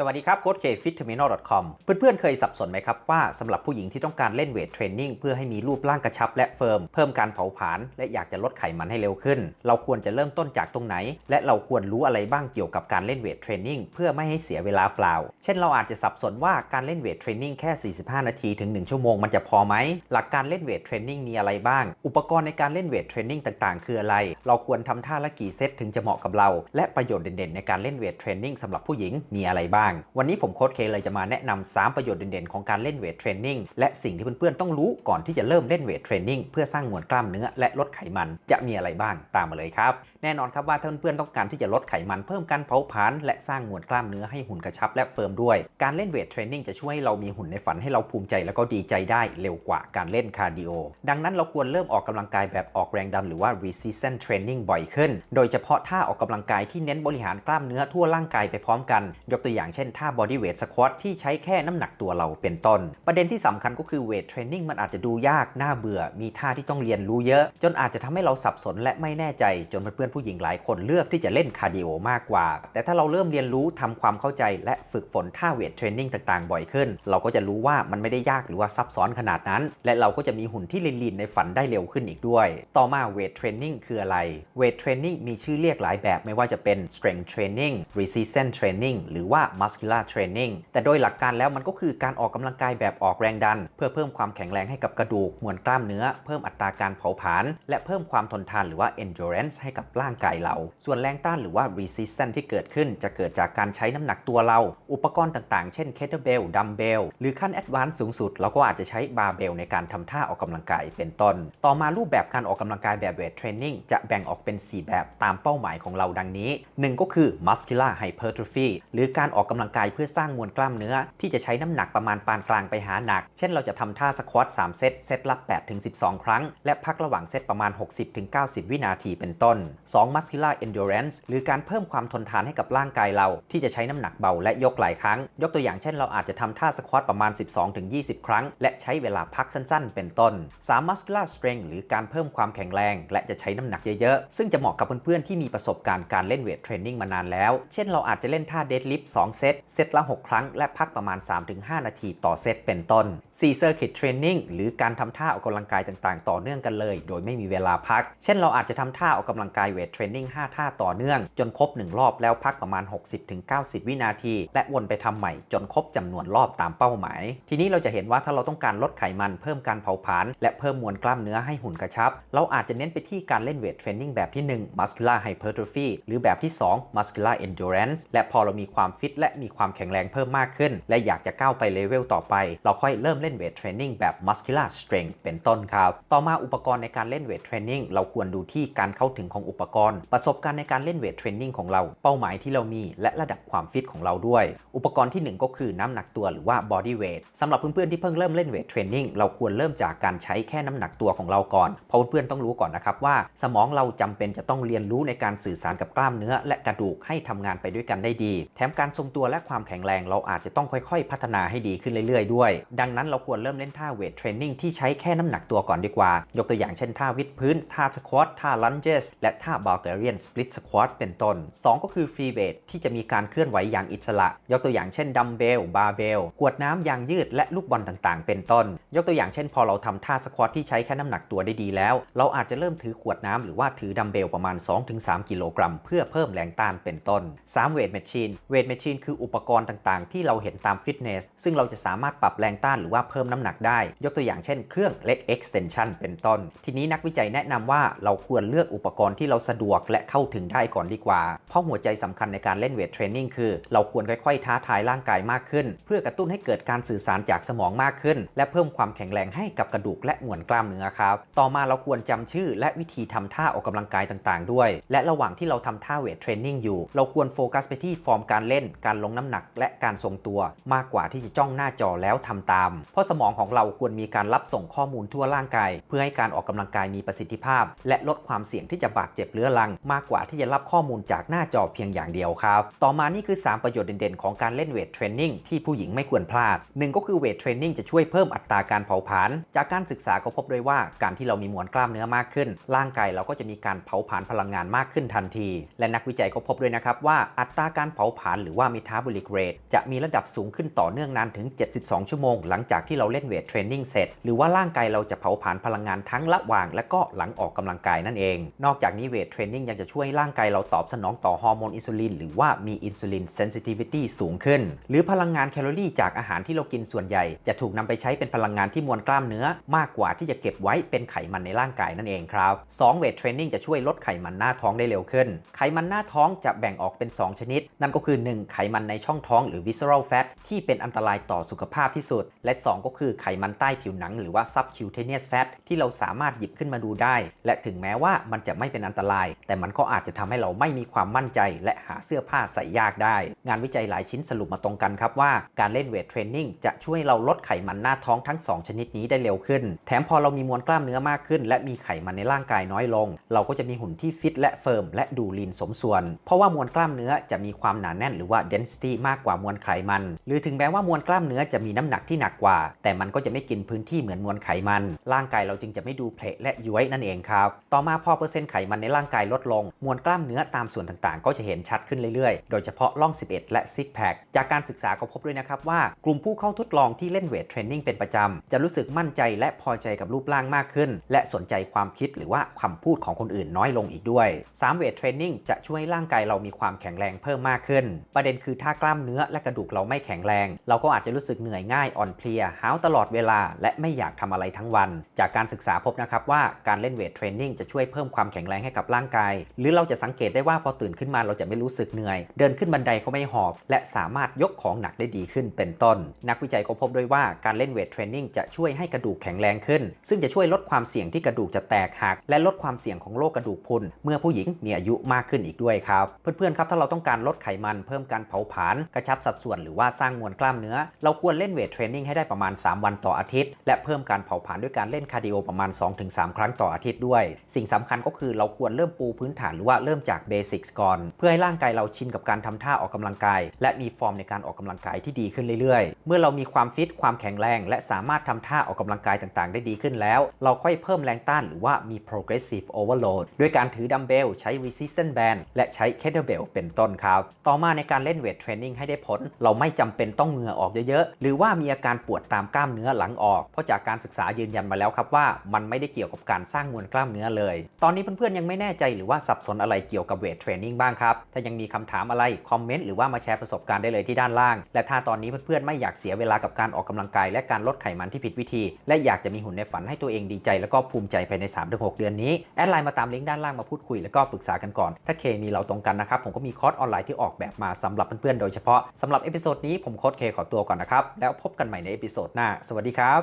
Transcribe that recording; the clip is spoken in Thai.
สวัสดีครับโค้ชเคฟิตเทอร์มินอล .com เพื่อนๆ เคยสับสนไหมครับว่าสำหรับผู้หญิงที่ต้องการเล่นเวทเทรนนิ่งเพื่อให้มีรูปร่างกระชับและเฟิร์ม เพิ่มการเผาผลาญและอยากจะลดไขมันให้เร็วขึ้น เราควรจะเริ่มต้นจากตรงไหน และเราควรรู้อะไรบ้างเกี่ยวกับการเล่นเวทเทรนนิ่งเพื่อไม่ให้เสียเวลาเปล่า เช่นเราอาจจะสับสนว่าการเล่นเวทเทรนนิ่งแค่ 45 นาทีถึง 1 ชั่วโมงมันจะพอไหมหลักการเล่นเวทเทรนนิ่งมีอะไรบ้าง อุปกรณ์ในการเล่นเวทเทรนนิ่งต่างๆ คืออะไร เราควรทำท่าละกี่เซตถึงจะเหมาะกับเรา และประโยชน์เด่นๆ ในการเล่นเวทเทรนนิ่งสำหรับผู้หญิงมีอะไรบ้างวันนี้ผมโค้ชเคเลยจะมาแนะนำ3ประโยชน์เด่นๆ ของการเล่นเวทเทรนนิ่งและสิ่งที่เพื่อนๆ ต้องรู้ก่อนที่จะเริ่มเล่นเวทเทรนนิ่งเพื่อสร้างมวลกล้ามเนื้อและลดไขมันจะมีอะไรบ้างตามมาเลยครับ แน่นอนครับว่าถ้าเพื่อนๆต้องการที่จะลดไขมันเพิ่มการเผาผลาญและสร้างมวลกล้ามเนื้อให้หุ่นกระชับและเฟิร์มด้วย การเล่นเวทเทรนนิ่งจะช่วยให้เรามีหุ่นในฝันให้เราภูมิใจแล้วก็ดีใจได้เร็วกว่าการเล่นคาร์ดิโอดังนั้นเราควรเริ่มออกกำลังกายแบบออกแรงดันหรือว่า resistance training บ่อยขึ้น โดยเฉพาะท่าออกกำลังกายที่เน้นบริหารกล้ามเนื้อทั่วร่างกายไปพร้อมกัน ยกตัวอย่างช่นท่า body weight squat ที่ใช้แค่น้ำหนักตัวเราเป็นต้น ประเด็นที่สำคัญก็คือเวทเทรนนิ่งมันอาจจะดูยากน่าเบื่อ มีท่าที่ต้องเรียนรู้เยอะ จนอาจจะทำให้เราสับสนและไม่แน่ใจ จนเพื่อนๆผู้หญิงหลายคนเลือกที่จะเล่นคาร์ดิโอมากกว่า แต่ถ้าเราเริ่มเรียนรู้ทำความเข้าใจ และฝึกฝนท่าเวทเทรนนิ่งต่างๆบ่อยขึ้น เราก็จะรู้ว่ามันไม่ได้ยากหรือว่าซับซ้อนขนาดนั้น และเราก็จะมีหุ่นที่ลีนๆในฝันได้เร็วขึ้นอีกด้วย ต่อมาเวทเทรนนิ่งคืออะไร เวทเทรนนิ่งมีชื่อเรียกหลายแบบไม่ว่าจะเป็น strength training resistance training หรือว่า muscular training แต่โดยหลักการแล้วมันก็คือการออกกำลังกายแบบออกแรงดัน เพื่อเพิ่มความแข็งแรงให้กับกระดูก มวลกล้ามเนื้อ เพิ่มอัตราการเผาผลาญและเพิ่มความทนทานหรือว่า endurance ให้กับร่างกายเรา ส่วนแรงต้านหรือว่า resistance ที่เกิดขึ้น จะเกิดจากการใช้น้ำหนักตัวเรา อุปกรณ์ต่างๆ เช่น kettlebell dumbbell หรือขั้น advanced สูงสุดเราก็อาจจะใช้ barbell ในการทำท่าออกกำลังกายเป็นต้น ต่อมารูปแบบการออกกำลังกายแบบเวทเทรนนิ่งจะแบ่งออกเป็น 4 แบบตามเป้าหมายของเราดังนี้ 1 ก็คือ muscular hypertrophy หรือการออกกำลังกายเพื่อสร้างมวลกล้ามเนื้อ ที่จะใช้น้ำหนักประมาณปานกลางไปหาหนัก เช่นเราจะทำท่าสควอต3เซตเซตละ8-12 ครั้ง และพักระหว่างเซตประมาณ 60-90 วินาทีเป็นต้น 2 muscular endurance หรือการเพิ่มความทนทานให้กับร่างกายเรา ที่จะใช้น้ำหนักเบาและยกหลายครั้ง ยกตัวอย่างเช่นเราอาจจะทำท่าสควอตประมาณ 12-20 ครั้ง และใช้เวลาพักสั้นๆ เป็นต้น 3 muscular strength หรือการเพิ่มความแข็งแรง และจะใช้น้ำหนักเยอะๆซึ่งจะเหมาะกับเพื่อนๆที่มีประสบการณ์การเล่นเวทเทรนนิ่งมานานแล้ว เช่นเราอาจจะเล่นท่าเดดลิฟต์2เซต เซตละ 6 ครั้ง และพักประมาณ 3-5 นาทีต่อเซตเป็นต้น 4 circuit training หรือการทำท่าออกกำลังกายต่างๆ ต่อเนื่องกันเลย โดยไม่มีเวลาพัก เช่นเราอาจจะทำท่าออกกำลังกายเวทเทรนนิ่ง5ท่าต่อเนื่อง จนครบ 1 รอบแล้วพักประมาณ 60-90 วินาที และวนไปทำใหม่จนครบจำนวนรอบตามเป้าหมาย ทีนี้เราจะเห็นว่าถ้าเราต้องการลดไขมันเพิ่มการเผาผลาญและเพิ่มมวลกล้ามเนื้อให้หุ่นกระชับ เราอาจจะเน้นไปที่การเล่นเวทเทรนนิ่งแบบที่ 1 muscular hypertrophy หรือแบบที่ 2 muscular endurance และพอเรามีความฟิตและและมีความแข็งแรงเพิ่มมากขึ้น และอยากจะก้าวไปเลเวลต่อไป เราค่อยเริ่มเล่นเวทเทรนนิ่งแบบ muscular strength เป็นต้นครับ ต่อมาอุปกรณ์ในการเล่นเวทเทรนนิ่งเราควรดูที่การเข้าถึงของอุปกรณ์ ประสบการณ์ในการเล่นเวทเทรนนิ่งของเรา เป้าหมายที่เรามีและระดับความฟิตของเราด้วย อุปกรณ์ที่ 1 ก็คือน้ำหนักตัวหรือว่า body weight สำหรับเพื่อนๆที่เพิ่งเริ่มเล่นเวทเทรนนิ่งเราควรเริ่มจากการใช้แค่น้ำหนักตัวของเราก่อน เพราะเพื่อนๆต้องรู้ก่อนนะครับว่า สมองเราจำเป็นจะต้องเรียนรู้ในการสื่อสารกับกล้ามเนื้อ และกระดูกให้ทำงานไปด้วยกันได้ดี แถมการทรงตัวัวและความแข็งแรงเราอาจจะต้องค่อยๆ พัฒนาให้ดีขึ้นเรื่อยๆ ด้วย ดังนั้นเราควรเริ่มเล่นท่าเวทเทรนนิ่งที่ใช้แค่น้ำหนักตัวก่อนดีกว่า ยกตัวอย่างเช่นท่าวิดพื้น ท่าสควอตท่าลันเจสและท่าบัลเกเรียนสปลิตสควอตเป็นต้น 2 ก็คือฟรีเวทที่จะมีการเคลื่อนไหวอย่างอิสระ ยกตัวอย่างเช่นดัมเบลบาร์เบลกวดน้ำยางยืดและลูกบอลต่างๆ เป็นต้น ยกตัวอย่างเช่น พอเราทำท่าสควอตที่ใช้แค่น้ำหนักตัวได้ดีแล้ว เราอาจจะเริ่มถือขวดน้ำหรือว่าถือดัมเบลประมาณ 2-3 กิโลกรัม เพื่อเพิ่มแรงต้านเป็นต้น3เวทแมชชีนเวทแมชชีนคืออุปกรณ์ต่างๆ ที่เราเห็นตามฟิตเนส ซึ่งเราจะสามารถปรับแรงต้านหรือว่าเพิ่มน้ำหนักได้ ยกตัวอย่างเช่นเครื่องเล็ก extension เป็นต้น ทีนี้นักวิจัยแนะนำว่าเราควรเลือกอุปกรณ์ที่เราสะดวกและเข้าถึงได้ก่อนดีกว่า เพราะหัวใจสำคัญในการเล่นเวทเทรนนิ่งคือ เราควรค่อยๆ ท้าทายร่างกายมากขึ้น เพื่อกระตุ้นให้เกิดการสื่อสารจากสมองมากขึ้น และเพิ่มความแข็งแรงให้กับกระดูกและมวลกล้ามเนื้อครับ ต่อมาเราควรจำชื่อ และวิธีทำท่าออกกำลังกายต่างๆ ด้วย และระหว่างที่เราทำท่าเวทเทรนนิ่งอยู่ เราควรโฟกัสไปที่ฟอร์มการเล่น การลงน้ำหนักและการทรงตัวมากกว่าที่จะจ้องหน้าจอแล้วทำตาม เพราะสมองของเราควรมีการรับส่งข้อมูลทั่วร่างกาย เพื่อให้การออกกำลังกายมีประสิทธิภาพ และลดความเสี่ยงที่จะบาดเจ็บเรื้อรัง มากกว่าที่จะรับข้อมูลจากหน้าจอเพียงอย่างเดียวครับ ต่อมานี่คือ 3 ประโยชน์เด่นๆ ของการเล่นเวทเทรนนิ่งที่ผู้หญิงไม่ควรพลาดหนึ่งก็คือเวทเทรนนิ่งจะช่วยเพิ่มอัตราการเผาผลาญจากการศึกษาก็พบด้วยว่าการที่เรามีมวลกล้ามเนื้อมากขึ้น ร่างกายเราก็จะมีการเผาผลาญพลังงานมากขึ้นทันที และนักวิจัยก็พบด้วยนะครับว่าอัตราการเผาผลาญหรือว่า metabolism metabolic rate จะมีระดับสูงขึ้นต่อเนื่องนานถึง 72 ชั่วโมง หลังจากที่เราเล่นเวทเทรนนิ่งเสร็จ หรือว่าร่างกายเราจะเผาผลาญพลังงานทั้งระหว่าง และก็หลังออกกำลังกายนั่นเอง นอกจากนี้เวทเทรนนิ่งยังจะช่วยร่างกายเราตอบสนองต่อฮอร์โมนอินซูลินหรือว่ามีอินซูลินเซนซิทิวิตี้สูงขึ้น หรือพลังงานแคลอรี่จากอาหารที่เรากินส่วนใหญ่ จะถูกนำไปใช้เป็นพลังงานที่มวลกล้ามเนื้อ มากกว่าที่จะเก็บไว้เป็นไขมันในร่างกายนั่นเองครับ2เวทเทรนนิ่งจะช่วยลดไขมันหน้าท้องได้เร็วขึ้น ไขมันหน้าท้องจะแบ่งออกเป็น 2 ชนิด นั่นก็คือ 1 ไขมันในช่องท้องหรือ visceral fat ที่เป็นอันตรายต่อสุขภาพที่สุด และ 2 ก็คือไขมันใต้ผิวหนังหรือว่า subcutaneous fat ที่เราสามารถหยิบขึ้นมาดูได้ และถึงแม้ว่ามันจะไม่เป็นอันตราย แต่มันก็อาจจะทำให้เราไม่มีความมั่นใจ และหาเสื้อผ้าใส่ยากได้ งานวิจัยหลายชิ้นสรุปมาตรงกันครับว่าการเล่นเวทเทรนนิ่งจะช่วยเราลดไขมันหน้าท้องทั้ง 2 ชนิดนี้ได้เร็วขึ้น แถมพอเรามีมวลกล้ามเนื้อมากขึ้น และมีไขมันในร่างกายน้อยลง เราก็จะมีหุ่นที่ฟิตและเฟิร์มและดูลีนสมส่วน เพราะว่ามวลกล้ามเนื้อจะมีความหนาแน่นหรือว่า density มากกว่ามวลไขมัน หรือถึงแม้ว่ามวลกล้ามเนื้อจะมีน้ำหนักที่หนักกว่า แต่มันก็จะไม่กินพื้นที่เหมือนมวลไขมัน ร่างกายเราจึงจะไม่ดูเพลทและย้วยนั่นเองครับ ต่อมาพอเปอร์เซ็นต์ไขมันในร่างกายลดลง มวลกล้ามเนื้อตามส่วนต่างๆ ก็จะเห็นชัดขึ้นเรื่อยๆ โดยเฉพาะร่อง 11 และซิกแพค จากการศึกษาก็พบด้วยนะครับว่ากลุ่มผู้เข้าทดลองที่เล่นเวทเทรนนิ่งเป็นประจำ จะรู้สึกมั่นใจและพอใจกับรูปร่างมากขึ้น และสนใจความคิดหรือว่าคำพูดของคนอื่นน้อยลงอีกด้วย3เวทเทรนนิ่งจะช่วยให้ร่างกายเรามีความแข็งแรงเพิ่มมากขึ้น ประเด็นคืือถ้ากล้ามเนื้อและกระดูกเราไม่แข็งแรง เราก็อาจจะรู้สึกเหนื่อยง่ายอ่อนเพลียหาวตลอดเวลา และไม่อยากทำอะไรทั้งวัน จากการศึกษาพบนะครับว่าการเล่นเวทเทรนนิ่งจะช่วยเพิ่มความแข็งแรงให้กับร่างกาย หรือเราจะสังเกตได้ว่าพอตื่นขึ้นมาเราจะไม่รู้สึกเหนื่อย เดินขึ้นบันไดก็ไม่หอบ และสามารถยกของหนักได้ดีขึ้นเป็นต้น นักวิจัยก็พบด้วยว่าการเล่นเวทเทรนนิ่งจะช่วยให้กระดูกแข็งแรงขึ้น ซึ่งจะช่วยลดความเสี่ยงที่กระดูกจะแตกหัก และลดความเสี่ยงของโรคกระดูกพรุนเมื่อผู้หญิงมีอายุมากขึ้นอีกด้วยครับเพื่อนๆครับถ้าเราต้องการลดไขมันเพิ่มการเผาผลาญกระชับสัดส่วนหรือว่าสร้างมวลกล้ามเนื้อ เราควรเล่นเวทเทรนนิ่งให้ได้ประมาณ 3 วันต่ออาทิตย์ และเพิ่มการเผาผลาญด้วยการเล่นคาร์ดิโอประมาณ 2-3 ครั้งต่ออาทิตย์ด้วย สิ่งสำคัญก็คือเราควรเริ่มปูพื้นฐานหรือว่าเริ่มจากเบสิกส์ก่อน เพื่อให้ร่างกายเราชินกับการทำท่าออกกำลังกาย และมีฟอร์มในการออกกำลังกายที่ดีขึ้นเรื่อยๆ เมื่อเรามีความฟิตความแข็งแรง และสามารถทำท่าออกกำลังกายต่างๆ ได้ดีขึ้นแล้ว เราค่อยเพิ่มแรงต้านหรือว่ามี progressive overload ด้วยการถือดัมเบลใช้ resistance band และใช้ kettlebell เป็นต้นครับ ต่อมาในการเล่นเวทเทรนนิ่งให้ได้ผล เราไม่จำเป็นต้องเหงื่อออกเยอะๆ หรือว่ามีอาการปวดตามกล้ามเนื้อหลังออก เพราะจากการศึกษายืนยันมาแล้วครับว่า มันไม่ได้เกี่ยวกับการสร้างมวลกล้ามเนื้อเลย ตอนนี้เพื่อนๆยังไม่แน่ใจหรือว่าสับสนอะไรเกี่ยวกับเวทเทรนนิ่งบ้างครับ ถ้ายังมีคำถามอะไรคอมเมนต์หรือว่ามาแชร์ประสบการณ์ได้เลยที่ด้านล่าง และถ้าตอนนี้เพื่อนๆไม่อยากเสียเวลากับการออกกำลังกายและการลดไขมันที่ผิดวิธี และอยากจะมีหุ่นในฝันให้ตัวเองดีใจ แล้วก็ภูมิใจภายใน 3-6 เดือนนี้แอดไลน์มาตามลิงก์ด้านล่างมาพูดคุยแล้วก็ปรึกษากันก่อนถ้าเคมีเราตรงกันนะครับผมก็มีคอร์สออนไลน์ที่ออกแบบมาสำหรับเพื่อนๆโดยเฉพาะสำหรับเอพิโซดนี้ผมโค้ดเคขอตัวก่อนนะครับ แล้วพบกันใหม่ในเอพิโซดหน้า สวัสดีครับ